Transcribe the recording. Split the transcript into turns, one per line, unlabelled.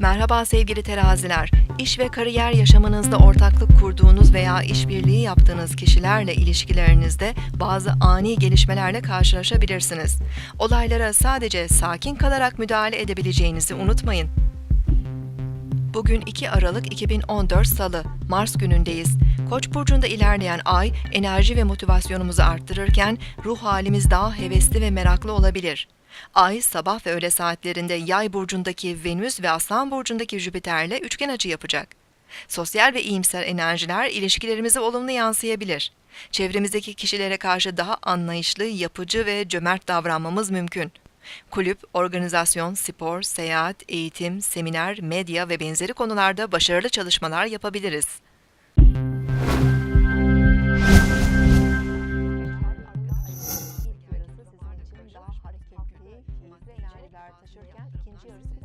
Merhaba sevgili teraziler. İş ve kariyer yaşamınızda ortaklık kurduğunuz veya işbirliği yaptığınız kişilerle ilişkilerinizde bazı ani gelişmelerle karşılaşabilirsiniz. Olaylara sadece sakin kalarak müdahale edebileceğinizi unutmayın. Bugün 2 Aralık 2014 Salı, Mars günündeyiz. Koç burcunda ilerleyen ay enerji ve motivasyonumuzu arttırırken ruh halimiz daha hevesli ve meraklı olabilir. Ay sabah ve öğle saatlerinde Yay burcundaki Venüs ve Aslan burcundaki Jüpiter'le üçgen açı yapacak. Sosyal ve iyimser enerjiler ilişkilerimize olumlu yansıyabilir. Çevremizdeki kişilere karşı daha anlayışlı, yapıcı ve cömert davranmamız mümkün. Kulüp, organizasyon, spor, seyahat, eğitim, seminer, medya ve benzeri konularda başarılı çalışmalar yapabiliriz. taşırken ikinci yarısı biraz...